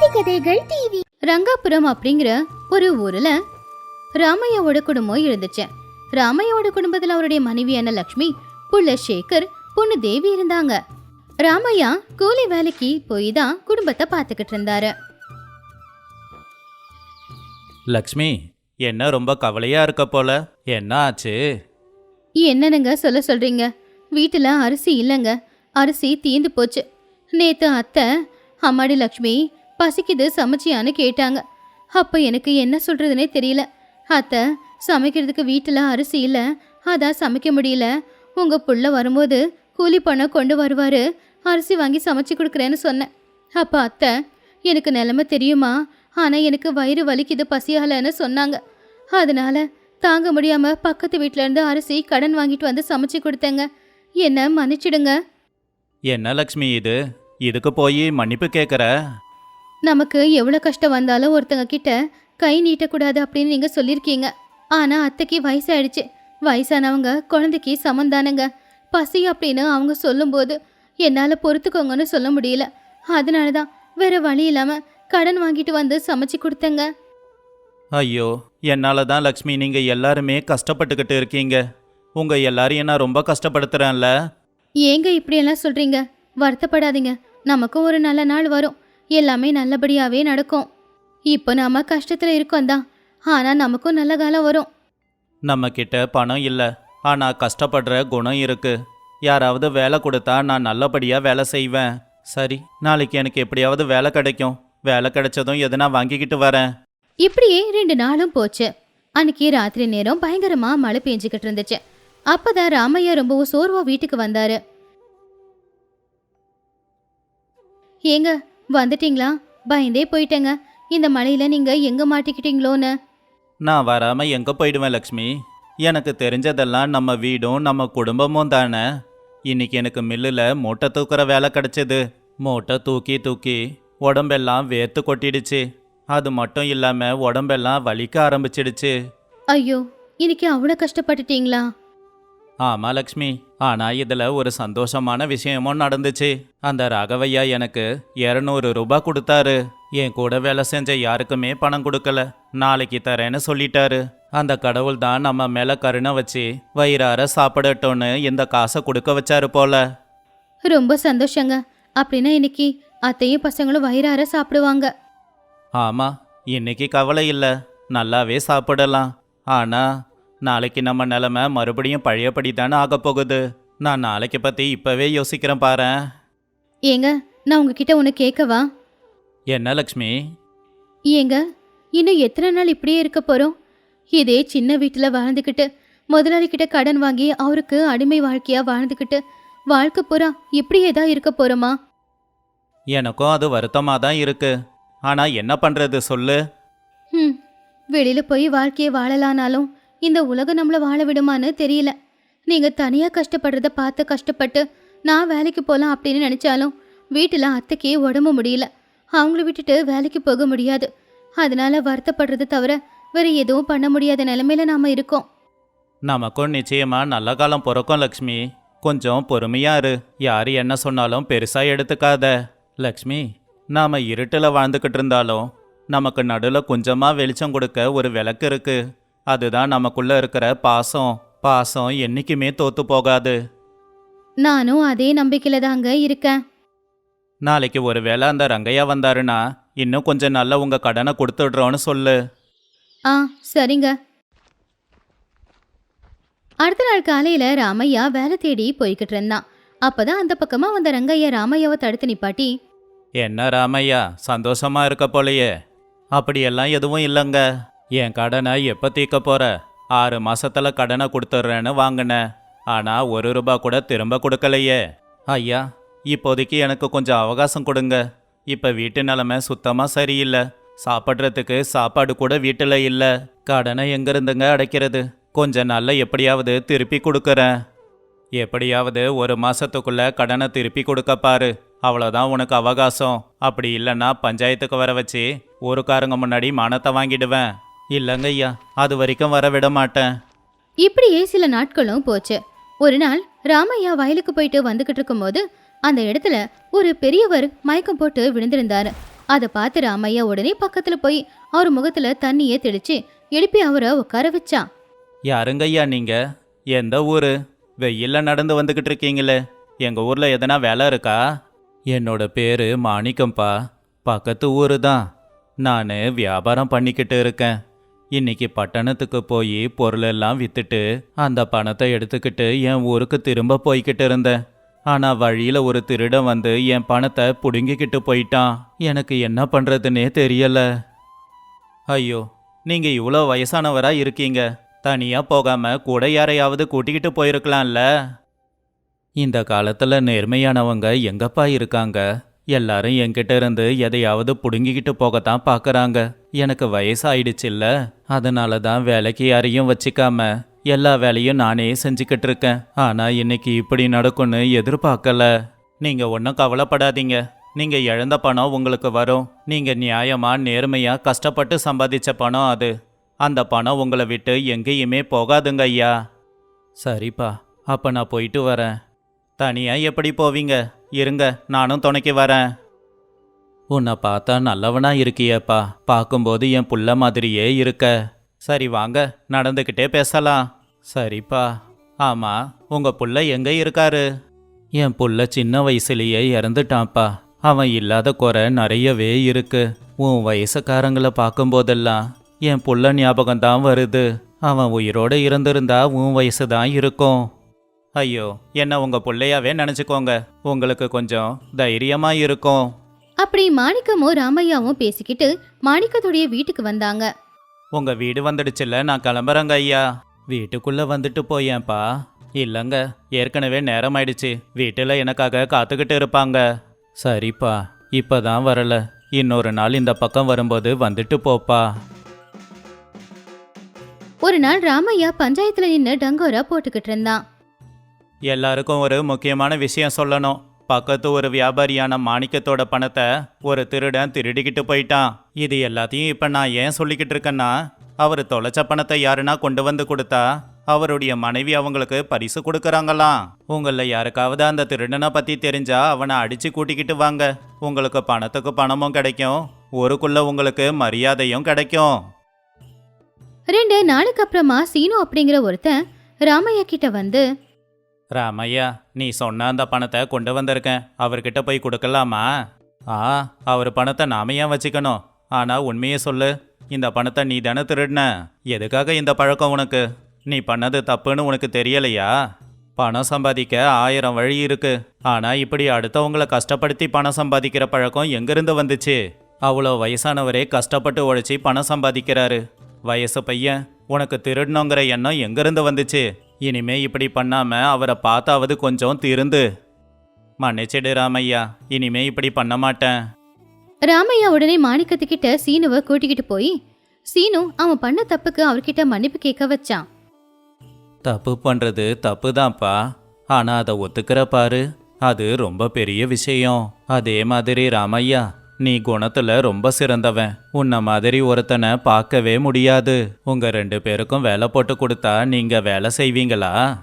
நீதி கதைகள் டிவி ரங்காபுரம் அப்படிங்கிற ஒரு ஊர்ல ராமையாவோட குடும்பம் இருந்துச்சு. ராமையாவோட குடும்பத்துல அவருடைய மனைவியான லக்ஷ்மி புள்ள சேகர் பொண்ணு தேவி இருந்தாங்க. ராமையா கூலி வேலைக்கு போய் தான் குடும்பத்தை பார்த்துக்கிட்டு இருந்தாரு. லக்ஷ்மி என்ன ரொம்ப கவலையா இருக்க போல? என்ன ஆச்சு? என்னனுங்க சொல்ல சொல்றீங்க? வீட்டுல அரிசி இல்லைங்க. அரிசி தீந்து போச்சு. நேத்து அத்தை அம்மாடி லக்ஷ்மி பசிக்குது சமைச்சியான்னு கேட்டாங்க. அப்போ எனக்கு என்ன சொல்கிறதுனே தெரியல. அத்தை சமைக்கிறதுக்கு வீட்டில் அரிசி இல்லை. அதான் சமைக்க முடியல. உங்கள் புள்ள வரும்போது கூலி பணம் கொண்டு வருவார். அரிசி வாங்கி சமைச்சு கொடுக்குறேன்னு சொன்னேன். அப்போ அத்தை எனக்கு நிலமை தெரியுமா? ஆனால் எனக்கு வயிறு வலிக்குது பசியாலன்னு சொன்னாங்க. அதனால தாங்க முடியாமல் பக்கத்து வீட்டிலேருந்து இருந்து அரிசி கடன் வாங்கிட்டு வந்து சமைச்சு கொடுத்தேங்க. என்ன மன்னிச்சிடுங்க. என்ன லக்ஷ்மி இது? இதுக்கு போய் மன்னிப்பு கேட்குற நமக்கு எவ்வளோ கஷ்டம் வந்தாலும் ஒருத்தங்க கிட்ட கை நீட்டக்கூடாது அப்படின்னு நீங்க சொல்லியிருக்கீங்க. ஆனா அத்தைக்கு வயசாயிடுச்சு. வயசானவங்க குழந்தைக்கு சமந்தானுங்க. பசி அப்படின்னு அவங்க சொல்லும்போது என்னால் பொறுத்துக்கோங்கன்னு சொல்ல முடியல. அதனால தான் வேற வழி இல்லாம கடன் வாங்கிட்டு வந்து சமைச்சு கொடுத்தேங்க. ஐயோ என்னால தான் லக்ஷ்மி நீங்க எல்லாருமே கஷ்டப்பட்டுக்கிட்டு இருக்கீங்க. உங்க எல்லாரையும் நான் ரொம்ப கஷ்டப்படுத்துறேன்ல. ஏங்க இப்படியெல்லாம் சொல்றீங்க? வருத்தப்படாதீங்க. நமக்கும் ஒரு நல்ல நாள் வரும். எல்லாமே நல்லபடியாவே நடக்கும். இப்போ நாம கஷ்டத்துல இருக்கோம் தான். ஆனா நமக்கும் நல்ல காலம் வரும். நம்ம கிட்ட பணம் இல்லை. ஆனா கஷ்டப்படுற குணம் இருக்கு. யாராவது வேலை கொடுத்தா நான் நல்லபடியா வேலை செய்வேன். சரி நாளைக்கு எனக்கு எப்படியாவது வேலை கிடைக்கும். வேலை கிடைச்சதும் எதுனா வாங்கிக்கிட்டு வரேன். இப்படியே ரெண்டு நாளும் போச்சு. அன்னைக்கு ராத்திரி நேரம் பயங்கரமா மழை பெஞ்சுக்கிட்டு இருந்துச்சு. அப்பதான் ராமையா ரொம்பவும் சோர்வா வீட்டுக்கு வந்தாரு. ஏங்க வந்துட்டீங்களா? பயந்தே போயிட்டேங்க. இந்த மழையில நீங்க எங்க மாட்டிக்கிட்டீங்களோன்னு? நான் வராம எங்க போயிடுவேன் லக்ஷ்மி? எனக்கு தெரிஞ்சதெல்லாம் நம்ம வீடும் நம்ம குடும்பமும் தானே. இன்னைக்கு எனக்கு மில்லில் மூட்டை தூக்குற வேலை கிடைச்சது. மூட்டை தூக்கி தூக்கி உடம்பெல்லாம் வேர்த்து கொட்டிடுச்சு. அது மட்டும் இல்லாம உடம்பெல்லாம் வலிக்க ஆரம்பிச்சிடுச்சு. ஐயோ இன்னைக்கு அவ்வளோ கஷ்டப்பட்டுட்டீங்களா? ஆமா லக்ஷ்மி. ஆனா இதுல ஒரு சந்தோஷமான விஷயமும் நடந்துச்சு. அந்த ராகவையா எனக்கு இரநூறு ரூபாய் கொடுத்தாரு. என் கூட வேலை செஞ்ச யாருக்குமே பணம் கொடுக்கல. நாளைக்கு தரேன்னு சொல்லிட்டாரு. அந்த கடவுள் தான் நம்ம மேல கருணை வச்சு வயிறார சாப்பிடட்டோன்னு இந்த காசை கொடுக்க வச்சாரு போல. ரொம்ப சந்தோஷங்க. அப்படின்னா இன்னைக்கு அத்தையும் பசங்களும் வயிறார சாப்பிடுவாங்க. ஆமா இன்னைக்கு கவலை இல்லை. நல்லாவே சாப்பிடலாம். ஆனா நாளைக்கு நம்ம நிலமை மறுபடியும் பழையபடி தானே ஆக போகுது. நான் நாளைக்கு பத்தி இப்பவே யோசிக்கிறேன் பாரேன் ஏங்க நான் உங்ககிட்ட ஒன்று கேட்கவா? என்ன லக்ஷ்மி? ஏங்க இன்னும் எத்தனை நாள் இப்படியே இருக்க போறோம்? இதே சின்ன வீட்டில் வாழ்ந்துக்கிட்டு முதலாளி கிட்ட கடன் வாங்கி அவருக்கு அடிமை வாழ்க்கையா வாழ்ந்துக்கிட்டு வாழ்க்கை பூரா இப்படியே தான் இருக்க போறோமா? எனக்கும் அது வருத்தமாக தான் இருக்கு. ஆனா என்ன பண்றது சொல்லு. ம் வெளியில போய் வாழ்க்கையை வாழலானாலும் இந்த உலகம் நம்மளை வாழ விடுமான்னு தெரியல. நீங்கள் தனியாக கஷ்டப்படுறத பார்த்து கஷ்டப்பட்டு நான் வேலைக்கு போகலாம் அப்படின்னு நினச்சாலும் வீட்டில் அத்தைக்கே உடம்பு முடியல. அவங்கள விட்டுட்டு வேலைக்கு போக முடியாது. அதனால வருத்தப்படுறது தவிர வேற எதுவும் பண்ண முடியாத நிலமையில நாம இருக்கோம். நமக்கும் நிச்சயமா நல்ல காலம் பிறக்கும் லக்ஷ்மி. கொஞ்சம் பொறுமையா இரு. யார் என்ன சொன்னாலும் பெருசா எடுத்துக்காத. லக்ஷ்மி நாம இருட்டில் வாழ்ந்துக்கிட்டு இருந்தாலும் நமக்கு நடுவில் கொஞ்சமா வெளிச்சம் கொடுக்க ஒரு விளக்கு இருக்கு. அதுதான் நமக்குள்ள இருக்கிற பாசம். பாசம் என்னைக்குமே தோத்து போகாது. நானும் அதே நம்பிக்கையில தாங்க இருக்கேன். நாளைக்கு ஒருவேளை அந்த ரங்கையா வந்தாருன்னா இன்னும் கொஞ்சம் நல்லா உங்க கடனை கொடுத்துடுறோன்னு சொல்லு. ஆ சரிங்க. அடுத்த நாள் காலையில ராமையா வேலை தேடி போய்கிட்டு இருந்தான். அப்பதான் அந்த பக்கமா வந்த ரங்கையா ராமையாவை தடுத்து நிப்பாட்டி என்ன ராமையா சந்தோஷமா இருக்க போலையே. அப்படியெல்லாம் எதுவும் இல்லைங்க. என் கடனை எப்போ தீர்க்க போகிற ஆறு மாசத்துல கடனை கொடுத்துட்றேன்னு வாங்கினேன் ஆனால் ஒரு ரூபா கூட திரும்ப கொடுக்கலையே. ஐயா இப்போதைக்கு எனக்கு கொஞ்சம் அவகாசம் கொடுங்க. இப்போ வீட்டு நிலமை சுத்தமாக சரியில்லை. சாப்பிட்றதுக்கு சாப்பாடு கூட வீட்டில் இல்லை. கடனை எங்கேருந்துங்க அடைக்கிறது? கொஞ்ச நாள்ல எப்படியாவது திருப்பி கொடுக்குறேன். எப்படியாவது ஒரு மாதத்துக்குள்ளே கடனை திருப்பி கொடுக்க பாரு. அவ்வளோதான் உனக்கு அவகாசம். அப்படி இல்லைன்னா பஞ்சாயத்துக்கு வர வச்சு ஊருக்காரங்க முன்னாடி மானத்தை வாங்கிடுவேன். இல்லைங்க ஐயா அது வரைக்கும் வர விட மாட்டேன். இப்படியே சில நாட்களும் போச்சு. ஒரு நாள் ராமையா வயலுக்கு போயிட்டு வந்துகிட்டு இருக்கும்போது அந்த இடத்துல ஒரு பெரியவர் மயக்கம் போட்டு விழுந்திருந்தாரு. அதை பார்த்து ராமையா உடனே பக்கத்துல போய் அவர் முகத்துல தண்ணியை தெளிச்சு எழுப்பி அவரை உட்கார வச்சான் யாருங்க ஐயா நீங்க? எந்த ஊரு? வெயில்ல நடந்து வந்துக்கிட்டு இருக்கீங்களே. எங்க ஊர்ல எதனா வேலை இருக்கா? என்னோட பேரு மாணிக்கம்பா. பக்கத்து ஊரு தான் நான் வியாபாரம் பண்ணிக்கிட்டு இருக்கேன். இன்னைக்கு பட்டணத்துக்கு போய் பொருளெல்லாம் வித்துட்டு அந்த பணத்தை எடுத்துக்கிட்டு என் ஊருக்கு திரும்ப போய்கிட்டு இருந்தேன். ஆனா வழியில ஒரு திருடன் வந்து என் பணத்தை புடுங்கிக்கிட்டு போயிட்டான். எனக்கு என்ன பண்றதுன்னே தெரியல. ஐயோ நீங்க இவ்வளோ வயசானவரா இருக்கீங்க. தனியா போகாம கூட யாரையாவது கூட்டிக்கிட்டு போயிருக்கலாம்ல. இந்த காலத்துல நேர்மையானவங்க எங்கப்பா இருக்காங்க? எல்லாரும் என்கிட்ட இருந்து எதையாவது புடுங்கிக்கிட்டு போகத்தான் பார்க்கறாங்க எனக்கு வயசாயிடுச்சுல்ல. அதனால தான் வேலைக்கு யாரையும் வச்சுக்காம எல்லா வேலையும் நானே செஞ்சுக்கிட்டு இருக்கேன். ஆனா இன்னைக்கு இப்படி நடக்கும்னு எதிர்பார்க்கல. நீங்க ஒன்றும் கவலைப்படாதீங்க. நீங்க இழந்த பணம் உங்களுக்கு வரும். நீங்க நியாயமா நேர்மையா கஷ்டப்பட்டு சம்பாதிச்ச பணம் அது. அந்த பணம் உங்களை விட்டு எங்கேயுமே போகாதுங்க ஐயா. சரிப்பா அப்ப நான் போயிட்டு வரேன். தனியாக எப்படி போவீங்க? இருங்க நானும் துணைக்கு வரேன். உன்னை பார்த்தா நல்லவனா இருக்கியேப்பா. பார்க்கும்போது என் புள்ள மாதிரியே இருக்க. சரி வாங்க நடந்துக்கிட்டே பேசலாம். சரிப்பா. ஆமாம் உங்கள் புள்ள எங்கே இருக்காரு? என் புள்ள சின்ன வயசுலேயே இறந்துட்டான்ப்பா. அவன் இல்லாத குறை நிறையவே இருக்கு. உன் வயசுக்காரங்களை பார்க்கும்போதெல்லாம் என் புள்ள ஞாபகம் தான் வருது. அவன் உயிரோட இருந்திருந்தா உன் வயசு தான் இருக்கும். ஐயோ என்ன உங்க பிள்ளையாவே நினைச்சுக்கோங்க. உங்களுக்கு கொஞ்சம் தைரியமா இருக்கும். அப்படி மாணிக்கமும் ராமையாவும் பேசிக்கிட்டு மாணிக்கத்துடைய வீட்டுக்கு வந்தாங்க. உங்க வீடு வந்துடுச்சுல்ல நான் கிளம்புறேங்க ஐயா. வீட்டுக்குள்ள வந்துட்டு போயேன்ப்பா. இல்லைங்க ஏற்கனவே நேரம் ஆயிடுச்சு வீட்டில் எனக்காக காத்துக்கிட்டு இருப்பாங்க. சரிப்பா இப்பதான் வரல. இன்னொரு நாள் இந்த பக்கம் வரும்போது வந்துட்டு போப்பா. ஒரு நாள் ராமையா பஞ்சாயத்துல நின்னு டங்கோரா போட்டுக்கிட்டு இருந்தான். எல்லாருக்கும் ஒரு முக்கியமான விஷயம் சொல்லணும். பக்கத்து ஒரு வியாபாரியான மாணிக்கத்தோட பணத்தை ஒரு திருடன் திருடிக்கிட்டு போயிட்டான். இது எல்லாத்தையும் இப்போ நான் ஏன் சொல்லிக்கிட்டு இருக்கேன்னா அவர் தொலைச்ச பணத்தை யாருன்னா கொண்டு வந்து கொடுத்தா அவருடைய மனைவி அவங்களுக்கு பரிசு கொடுக்குறாங்களாம். உங்களில் யாருக்காவது அந்த திருடனை பற்றி தெரிஞ்சா அவனை அடித்து கூட்டிக்கிட்டு வாங்க. உங்களுக்கு பணத்துக்கு பணமும் கிடைக்கும். ஊருக்குள்ள உங்களுக்கு மரியாதையும் கிடைக்கும். ரெண்டு நாளுக்கு அப்புறமா சீனு அப்படிங்கிற ஒருத்தன் ராமையா கிட்ட வந்து ராமையா நீ சொன்ன அந்த பணத்தை கொண்டு வந்திருக்கேன். அவர்கிட்ட போய் கொடுக்கலாமா? ஆ அவர் பணத்தை நாம ஏன் வச்சுக்கணும்? ஆனா உண்மையை சொல்லு. இந்த பணத்தை நீ தானே திருடின. எதுக்காக இந்த பழக்கம் உனக்கு? நீ பண்ணது தப்புன்னு உனக்கு தெரியலையா? பணம் சம்பாதிக்க ஆயிரம் வழி இருக்கு. ஆனா இப்படி அடுத்தவங்கள கஷ்டப்படுத்தி பணம் சம்பாதிக்கிற பழக்கம் எங்கிருந்து வந்துச்சு? அவ்வளோ வயசானவரே கஷ்டப்பட்டு உழைச்சி பணம் சம்பாதிக்கிறாரு. வயசு பையன் உனக்கு திருடணுங்கிற எண்ணம் எங்கிருந்து வந்துச்சு? இனிமே இப்படி பண்ணாம அவரை பார்த்தாவது கொஞ்சம் திருந்து. மன்னிச்சிடு ராமையா இனிமே இப்படி பண்ண மாட்டேன். ராமையா உடனே மாணிக்கத்துக்கிட்ட சீனுவை கூட்டிக்கிட்டு போய் சீனு அவன் பண்ண தப்புக்கு அவர்கிட்ட மன்னிப்பு கேட்க வச்சான். தப்பு பண்றது தப்பு தான்ப்பா ஆனா அதை ஒத்துக்கிற பாரு அது ரொம்ப பெரிய விஷயம். அதே மாதிரி ராமையா நீ குணத்துல ரொம்ப சிறந்தவன். உன்ன மாதிரி ஒருத்தனை பார்க்கவே முடியாது. உங்க ரெண்டு பேருக்கும் வேலை போட்டு கொடுத்தா நீங்க வேலை செய்வீங்களா?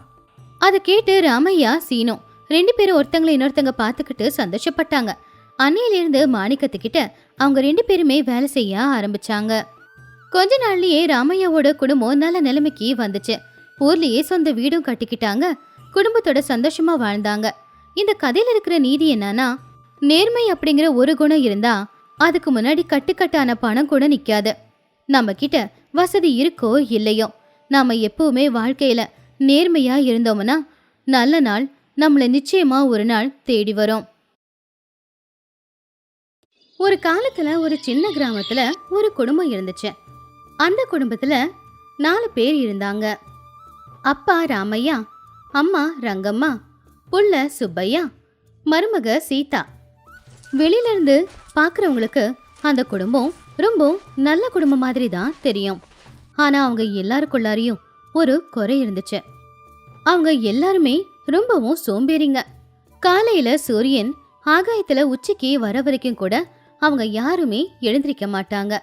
அதை கேட்டு ராமையா சீனு ரெண்டு பேரும் ஒருத்தங்களை இன்னொருத்தங்க பார்த்துக்கிட்டு சந்தோஷப்பட்டாங்க. அன்னையிலிருந்து மாணிக்கத்துக்கிட்ட அவங்க ரெண்டு பேருமே வேலை செய்ய ஆரம்பிச்சாங்க. கொஞ்ச நாள்லயே ராமையாவோட குடும்பம் நல்ல நிலைமைக்கு வந்துச்சு. ஊர்லயே சொந்த வீடும் கட்டிக்கிட்டாங்க. குடும்பத்தோட சந்தோஷமா வாழ்ந்தாங்க. இந்த கதையில இருக்கிற நீதி என்னன்னா நேர்மை அப்படிங்கிற ஒரு குணம் இருந்தா அதுக்கு முன்னாடி கட்டுக்கட்டான பணம் கூட நிக்காது. நம்ம கிட்ட வசதி இருக்கோ இல்லையோ நாம எப்பவுமே வாழ்க்கையில நேர்மையா இருந்தோம்னா நல்ல நாள் நம்மள நிச்சயமா ஒரு நாள் தேடி வரும். ஒரு காலத்துல ஒரு சின்ன கிராமத்துல ஒரு குடும்பம் இருந்துச்சு. அந்த குடும்பத்துல நாலு பேர் இருந்தாங்க. அப்பா ராமையா அம்மா ரங்கம்மா புள்ள சுப்பையா மருமக சீதா. வெளியிலிருந்து பார்க்குறவங்களுக்கு அந்த குடும்பம் ரொம்ப நல்ல குடும்பம் மாதிரி தான் தெரியும். ஆனால் அவங்க எல்லாருக்குள்ளாரையும் ஒரு குறை இருந்துச்சு. அவங்க எல்லாருமே ரொம்பவும் சோம்பேறிங்க. காலையில் சூரியன் ஆகாயத்தில் உச்சிக்கு வர வரைக்கும் கூட அவங்க யாருமே எழுந்திருக்க மாட்டாங்க.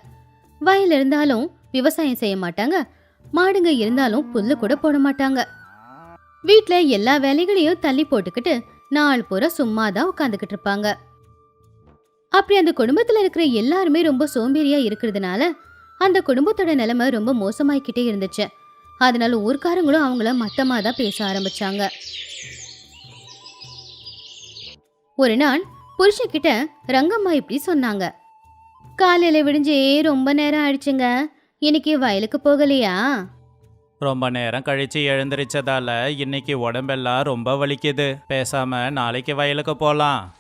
வயல் இருந்தாலும் விவசாயம் செய்ய மாட்டாங்க. மாடுங்க இருந்தாலும் புல்லு கூட போட மாட்டாங்க. வீட்டில் எல்லா வேலைகளையும் தள்ளி போட்டுக்கிட்டு நாள் பூரா சும்மா தான் உட்காந்துக்கிட்டு இருப்பாங்க. அப்படி அந்த குடும்பத்தில் இருக்கிற எல்லாருமே ரொம்ப சோம்பேறியா இருக்கிறதுனால அந்த குடும்பத்தோட நிலைமை ரொம்ப மோசமாயிக்கிட்டே இருந்துச்சு. அதனால ஊர்க்காரங்களும் அவங்கள மட்டமா தான் பேச ஆரம்பிச்சாங்க. ஒரு நாள் புருஷன்கிட்ட ரங்கம்மா இப்படி சொன்னாங்க. காலையில் விடிஞ்சே ரொம்ப நேரம் ஆயிடுச்சுங்க. இன்னைக்கு வயலுக்கு போகலையா? ரொம்ப நேரம் கழிச்சு எழுந்திரிச்சதால இன்னைக்கு உடம்பெல்லாம் ரொம்ப வலிக்குது. பேசாம நாளைக்கு வயலுக்கு போலாம்.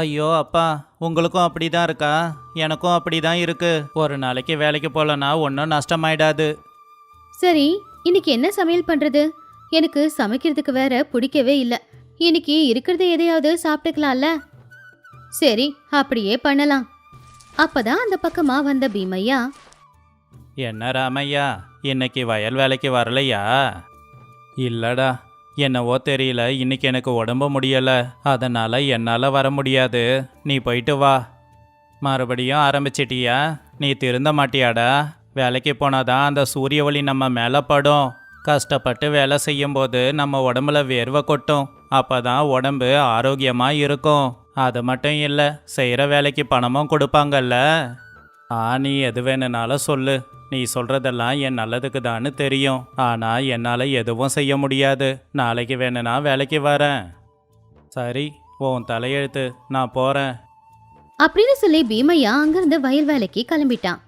ஐயோ அப்பா உங்களுக்கும் அப்படிதான் இருக்கா? எனக்கும் அப்படிதான் இருக்கு. ஒரு நாளைக்கு வேலைக்கு போலனா ஒன்றும் நஷ்டமாயிடாது. சரி இன்னைக்கு என்ன சமையல் பண்றது? எனக்கு சமைக்கிறதுக்கு வேற பிடிக்கவே இல்லை. இன்னைக்கு இருக்கிறத எதையாவது சாப்பிட்டுக்கலாம்ல? சரி அப்படியே பண்ணலாம். அப்பதான் அந்த பக்கமா வந்த பீமையா? என்ன ராமையா இன்னைக்கு வயல் வேலைக்கு வரலையா? இல்லடா என்னவோ தெரியல இன்னைக்கு எனக்கு உடம்பு முடியல. அதனால் என்னால் வர முடியாது. நீ போயிட்டு வா. மறுபடியும் ஆரம்பிச்சிட்டியா? நீ திருந்த மாட்டியாடா? வேலைக்கு போனாதான் அந்த சூரிய ஒளி நம்ம மேலே படும். கஷ்டப்பட்டு வேலை செய்யும்போது நம்ம உடம்புல வேர்வை கொட்டும். அப்போ தான் உடம்பு ஆரோக்கியமாக இருக்கும். அது மட்டும் இல்லை செய்கிற வேலைக்கு பணமும் கொடுப்பாங்கல்ல. ஆ நீ எது வேணுனாலும் சொல்லு. நீ சொல்றதெல்லாம் என் நல்லதுக்கு தான்னு தெரியும். ஆனா என்னால எதுவும் செய்ய முடியாது. நாளைக்கு வேணும்னா வேலைக்கு வரேன். சரி உன் தலையெழுத்து நான் போறேன். அப்படின்னு சொல்லி பீமையா அங்கிருந்து வயல் வேலைக்கு கிளம்பிட்டான்.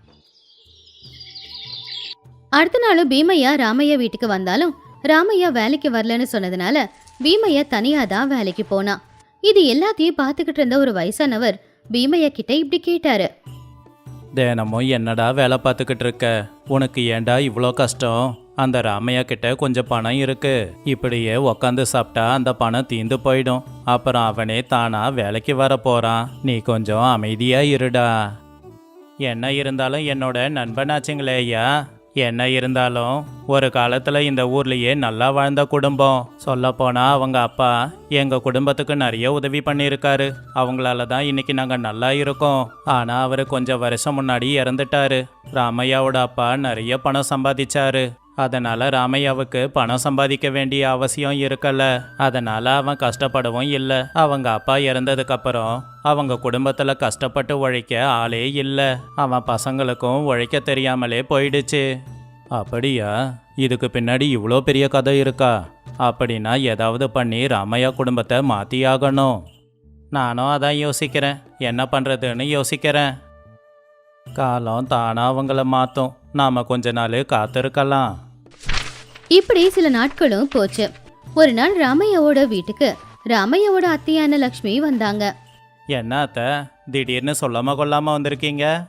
அடுத்த நாளும் பீமையா ராமையா வீட்டுக்கு வந்தாலும் ராமையா வேலைக்கு வரலன்னு சொன்னதுனால பீமையா தனியா தான் வேலைக்கு போனான். இது எல்லாத்தையும் பார்த்துக்கிட்டு இருந்த ஒரு வயசானவர் பீமையா கிட்ட இப்படி கேட்டாரு. தினமும் என்னடா வேலை பார்த்துக்கிட்டு இருக்க? உனக்கு ஏன்டா இவ்வளோ கஷ்டம்? அந்த ராமையா கிட்ட கொஞ்சம் பணம் இருக்கு. இப்படியே உக்காந்து சாப்பிட்டா அந்த பணம் தீந்து போயிடும். அப்புறம் அவனே தானா வேலைக்கு வர போறான். நீ கொஞ்சம் அமைதியா இருடா. என்ன இருந்தாலும் என்னோட நண்பனாச்சுங்களே ஐயா என்ன இருந்தாலும் ஒரு காலத்தில் இந்த ஊர்லேயே நல்லா வாழ்ந்த குடும்பம். சொல்லப்போனால் அவங்க அப்பா எங்கள் குடும்பத்துக்கு நிறைய உதவி பண்ணியிருக்காரு. அவங்களால தான் இன்னைக்கு நாங்கள் நல்லா இருக்கோம். ஆனால் அவர் கொஞ்சம் வருஷம் முன்னாடி இறந்துட்டாரு. ராமையாவோட அப்பா நிறைய பணம் சம்பாதிச்சாரு. அதனால ராமையாவுக்கு பணம் சம்பாதிக்க வேண்டிய அவசியம் இருக்கல. அதனால அவன் கஷ்டப்படவும் இல்லை. அவங்க அப்பா இறந்ததுக்கு அப்புறம் அவங்க குடும்பத்துல கஷ்டப்பட்டு உழைக்க ஆளே இல்லை. அவன் பசங்களுக்கும் உழைக்க தெரியாமலே போயிடுச்சு. அப்படியா? இதுக்கு பின்னாடி இவ்வளோ பெரிய கதை இருக்கா? அப்படின்னா ஏதாவது பண்ணி ராமையா குடும்பத்தை மாற்றியாகணும் நானும் அதான் யோசிக்கிறேன். என்ன பண்ணுறதுன்னு யோசிக்கிறேன். காலம் தானா அவங்கள மாற்றும் நாம் கொஞ்ச நாள் காத்திருக்கலாம். இப்படி சில நாட்களும் போச்சு. ஒரு நாள் ராமையாவோட வீட்டுக்கு ராமையாவோட அத்தையான லக்ஷ்மி வந்தாங்க. என்ன அத்தை? திடீர்னு சொல்லாம கொள்ளாம வந்திருக்கீங்க?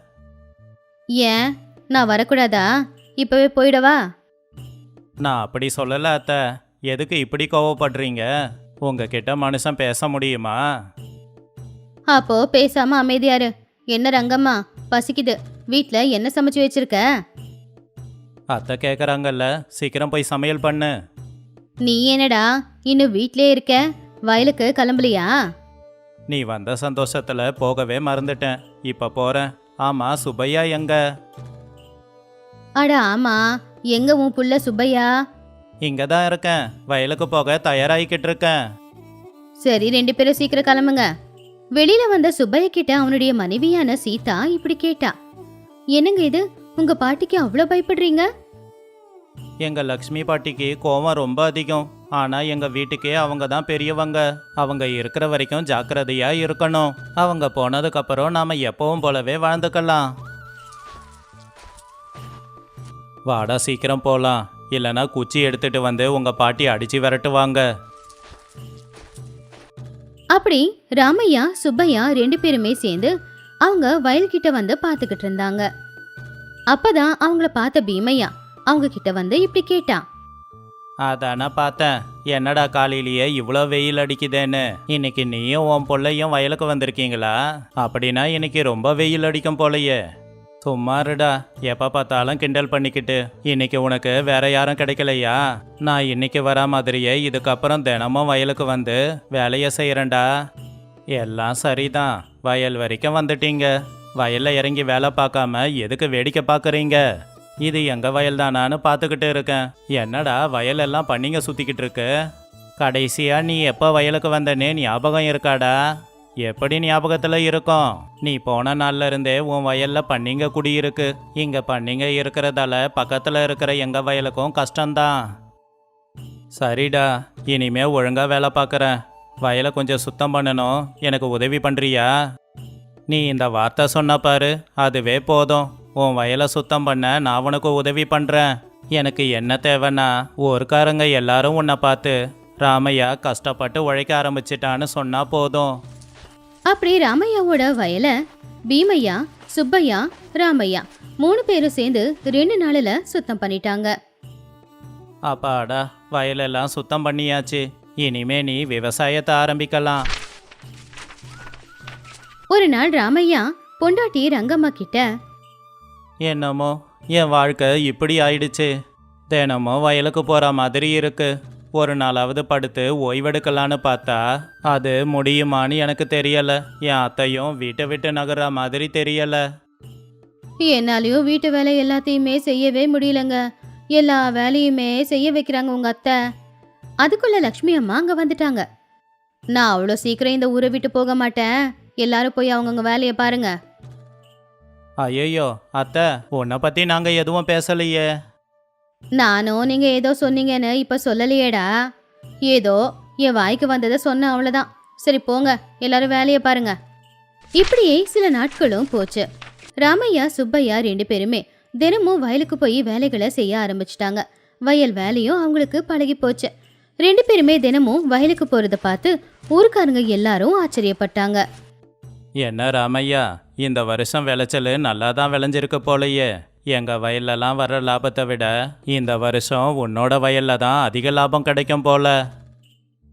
ஏன்? நான் வரக்கூடாதா? இப்பவே போயிடவா? நான் அப்படி சொல்லல அத்தை. எதுக்கு இப்படி கோவப்படுறீங்க? உங்ககிட்ட மனுஷன் பேச முடியுமா? அப்போ பேசாம அமைதியாரு என்ன ரங்கம்மா? பசிக்குது. வீட்ல என்ன சமைச்சு வச்சிருக்க? அத்தை கேட்குறாங்கல்ல சீக்கிரம் போய் சமையல் பண்ணு. நீ என்னடா இன்னும் வீட்லயே இருக்க? வயலுக்கு கிளம்பலையா? நீ வந்த சந்தோஷத்துல போகவே மறந்துட்டேன். இப்ப போறேன். ஆமா சுப்பையா எங்க? அட ஆமா எங்க உன் புள்ள சுப்பையா? இங்க தான் இருக்கேன். வயலுக்கு போக தயாராகிக்கிட்டு இருக்கேன். சரி ரெண்டு பேரும் சீக்கிரம் கிளம்புங்க. வெளியில வந்த சுப்பைய கிட்ட அவனுடைய மனைவியான சீதா இப்படி கேட்டா. என்னங்க இது? உங்க பாட்டிக்கு அவ்வளோ பயப்படுறீங்க? எங்க லக்ஷ்மி பாட்டிக்கு கோவம் ரொம்ப அதிகம். ஆனா எங்க வீட்டுக்கே அவங்க தான் பெரியவங்க. அவங்க இருக்கிற வரைக்கும் ஜாக்கிரதையா இருக்கணும். அவங்க போனதுக்கு அப்புறம் நாம எப்பவும் போலவே வாழ்ந்துக்கலாம். வாடா சீக்கிரம் போலாம். இல்லனா குச்சி எடுத்துட்டு வந்து உங்க பாட்டி அடிச்சு விரட்டுவாங்க. அப்படி ராமையா சுப்பையா ரெண்டு பேருமே சேர்ந்து அவங்க வயல்கிட்ட வந்து பார்த்துக்கிட்டு இருந்தாங்க. அப்பதான் அவங்கள பார்த்த பீமையா அவங்க கிட்ட வந்து இப்படி கேட்டான் அதானே பார்த்தேன். என்னடா காலையிலேயே இவ்வளோ வெயில் அடிக்குதேன்னு. இன்னைக்கு நீயும் உன் பிள்ளையும் வயலுக்கு வந்திருக்கீங்களா? அப்படின்னா இன்னைக்கு ரொம்ப வெயில் அடிக்கும் போலையே. சும்மாருடா எப்போ பார்த்தாலும் கிண்டல் பண்ணிக்கிட்டு. இன்னைக்கு உனக்கு வேற யாரும் கிடைக்கலையா? நான் இன்னைக்கு வரா மாதிரியே இதுக்கப்புறம் தினமும் வயலுக்கு வந்து வேலையை செய்கிறேன்டா எல்லாம் சரிதான். வயல் வரைக்கும் வந்துட்டீங்க. வயல்ல இறங்கி வேலை பார்க்காம எதுக்கு வேடிக்கை பார்க்குறீங்க? இது எங்க வயல் தானான்னு பார்த்துக்கிட்டு இருக்கேன். என்னடா வயலெல்லாம் பண்ணிங்க சுத்திக்கிட்டு இருக்கு? கடைசியா நீ எப்போ வயலுக்கு வந்தனே ஞாபகம் இருக்காடா? எப்படி ஞாபகத்தில் இருக்கும்? நீ போன நாள்ல இருந்தே உன் வயல்ல பண்ணிங்க குடியிருக்கு. இங்க பண்ணிங்க இருக்கிறதால பக்கத்தில் இருக்கிற எங்க வயலுக்கும் கஷ்டம்தான். சரிடா இனிமே ஒழுங்கா வேலை பார்க்குறேன். வயலை கொஞ்சம் சுத்தம் பண்ணணும். எனக்கு உதவி பண்றியா? நீ இந்த வார்த்தை சொன்ன பாரு. அதுவே போதும். உன் வயலை சுத்தம் பண்ண நான் உனக்கு உதவி பண்றேன். எனக்கு என்ன தேவைன்னா ஊர்க்காரங்க எல்லாரும் உன்னை பார்த்து ராமையா கஷ்டப்பட்டு உழைக்க ஆரம்பிச்சிட்டான்னு சொன்னா போதும். அப்படி ராமையாவோட வயலை பீமையா சுப்பையா ராமையா மூணு பேரும் சேர்ந்து ரெண்டு நாளில் சுத்தம் பண்ணிட்டாங்க. அப்பாடா வயலெல்லாம் சுத்தம் பண்ணியாச்சு. இனிமே நீ விவசாயத்தை ஆரம்பிக்கலாம். ஒரு நாள் ராமையா பொண்டாட்டி ரங்கம்மா கிட்ட என்னமோ என் வாழ்க்கை இப்படி ஆயிடுச்சு. தினமும் வயலுக்கு போகிற மாதிரி இருக்கு. ஒரு நாளாவது படுத்து ஓய்வெடுக்கலான்னு பார்த்தா அது முடியுமான்னு எனக்கு தெரியல. என் அத்தையும் வீட்டை விட்டு நகர்ற மாதிரி தெரியல. என்னாலையும் வீட்டு வேலை எல்லாத்தையுமே செய்யவே முடியலங்க. எல்லா வேலையுமே செய்ய வைக்கிறாங்க உங்க அத்தை. அதுக்குள்ள லக்ஷ்மி அம்மா அங்க வந்துட்டாங்க. நான் அவ்வளோ சீக்கிரம் இந்த ஊரை விட்டு போக மாட்டேன். எல்லாரும் போய் அவங்கவுங்க வேலையை பாருங்க. ஐயோ அத்தை உன்னை பற்றி நாங்கள் எதுவும் பேசலையே. நானும் நீங்க ஏதோ சொன்னீங்கன்னு இப்ப சொல்லலையேடா. ஏதோ என் வாய்க்கு வந்ததை சொன்ன அவ்வளவுதான். சரி போங்க. எல்லாரும் வேலையை பாருங்க. இப்படியே சில நாட்களும் போச்சு. ராமையா சுப்பையா ரெண்டு பேருமே தினமும் வயலுக்கு போய் வேலைகளை செய்ய ஆரம்பிச்சிட்டாங்க. வயல் வேலையும் அவங்களுக்கு பழகி போச்சு. ரெண்டு பேருமே தினமும் வயலுக்கு போறத பார்த்து ஊருக்காரங்க எல்லாரும் ஆச்சரியப்பட்டாங்க. என்ன ராமையா இந்த வருஷம் விளைச்சல் நல்லா தான் விளைஞ்சிருக்கு போலையே. எங்க வயல்லலாம் வர லாபத்தை விட இந்த வருஷம் உன்னோட வயல்ல தான் அதிக லாபம் கிடைக்கும் போல.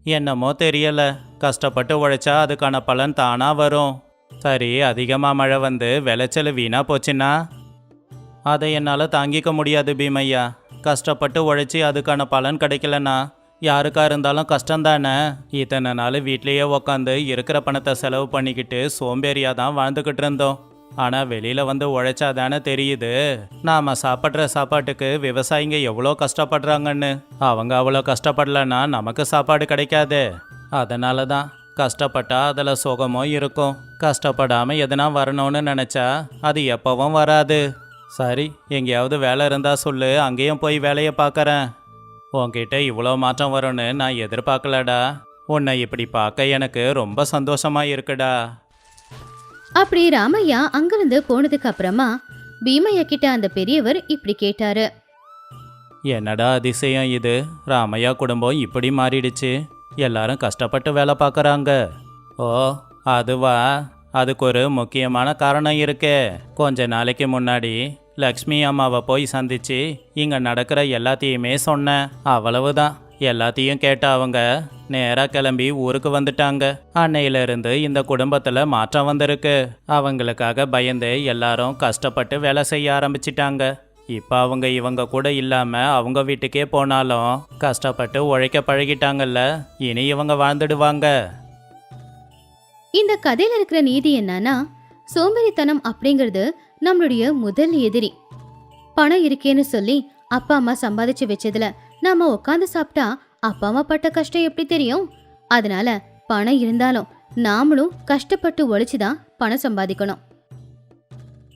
என்னமோ தெரியல கஷ்டப்பட்டு உழைச்சா அதுக்கான பலன் தானா வரும். சரி அதிகமாக மழை வந்து விளைச்சல் வீணா போச்சுன்னா? அதை என்னால் தாங்கிக்க முடியாது பீமையா. கஷ்டப்பட்டு உழைச்சி அதுக்கான பலன் கிடைக்கலன்னா யாருக்கா இருந்தாலும் கஷ்டம்தானே? இத்தனை நாள் வீட்லேயே உக்காந்து இருக்கிற பணத்தை செலவு பண்ணிக்கிட்டு சோம்பேறியாக தான் வாழ்ந்துக்கிட்டு இருந்தோம். ஆனால் வெளியில் வந்து உழைச்சா தானே தெரியுது. நாம் சாப்பிட்ற சாப்பாட்டுக்கு விவசாயிங்க எவ்வளோ கஷ்டப்படுறாங்கன்னு. அவங்க அவ்வளோ கஷ்டப்படலன்னா நமக்கு சாப்பாடு கிடைக்காது. அதனால தான் கஷ்டப்பட்டா அதில் சுகமும் இருக்கும். கஷ்டப்படாமல் எதுனா வரணும்னு நினச்சா அது எப்போவும் வராது. சரி எங்கேயாவது வேலை இருந்தால் சொல்லு அங்கேயும் போய் வேலையை பார்க்குறேன். உன்கிட்ட இவ்வளோ மாற்றம் வரும்னு நான் எதிர்பார்க்கலடா. உன்னை இப்படி பார்க்க எனக்கு ரொம்ப சந்தோஷமா இருக்குடா அப்படி ராமையா அங்கிருந்து போனதுக்கு அப்புறமா பீமையா கிட்ட அந்த பெரியவர் இப்படி கேட்டாரு. என்னடா அதிசயம் இது? ராமையா குடும்பம் இப்படி மாறிடுச்சு. எல்லாரும் கஷ்டப்பட்டு வேலை பார்க்கறாங்க. ஓ அதுவா? அதுக்கு ஒரு முக்கியமான காரணம் இருக்கே. கொஞ்ச நாளைக்கு முன்னாடி லக்ஷ்மி அம்மாவை போய் சந்திச்சு இங்கே நடக்கிற எல்லாத்தையுமே சொன்னேன் அவ்வளவுதான். எல்லாத்தையும் கேட்ட அவங்க நேராக கிளம்பி ஊருக்கு வந்துட்டாங்க. அன்னையிலிருந்து இந்த குடும்பத்தில் மாற்றம் வந்திருக்கு. அவங்களுக்காக பயந்து எல்லாரும் கஷ்டப்பட்டு வேலை செய்ய ஆரம்பிச்சிட்டாங்க. இப்போ அவங்க இவங்க கூட இல்லாமல் அவங்க வீட்டுக்கே போனாலும் கஷ்டப்பட்டு உழைக்க பழகிட்டாங்கல்ல. இனி இவங்க வாழ்ந்துடுவாங்க. இந்த கதையில் இருக்கிற நீதி என்னன்னா சோம்பேறித்தனம் அப்படிங்கிறது நம்மளுடைய முதல் எதிரி. பணம் இருக்கேன்னு சொல்லி அப்பா அம்மா சம்பாதிச்சு வச்சதுல நாம உட்காந்து சாப்பிட்டா அப்பா அம்மா பட்ட கஷ்டம் எப்படி தெரியும்? அதனால பணம் இருந்தாலும் நாமளும் கஷ்டப்பட்டு ஒழிச்சுதான் பணம் சம்பாதிக்கணும்.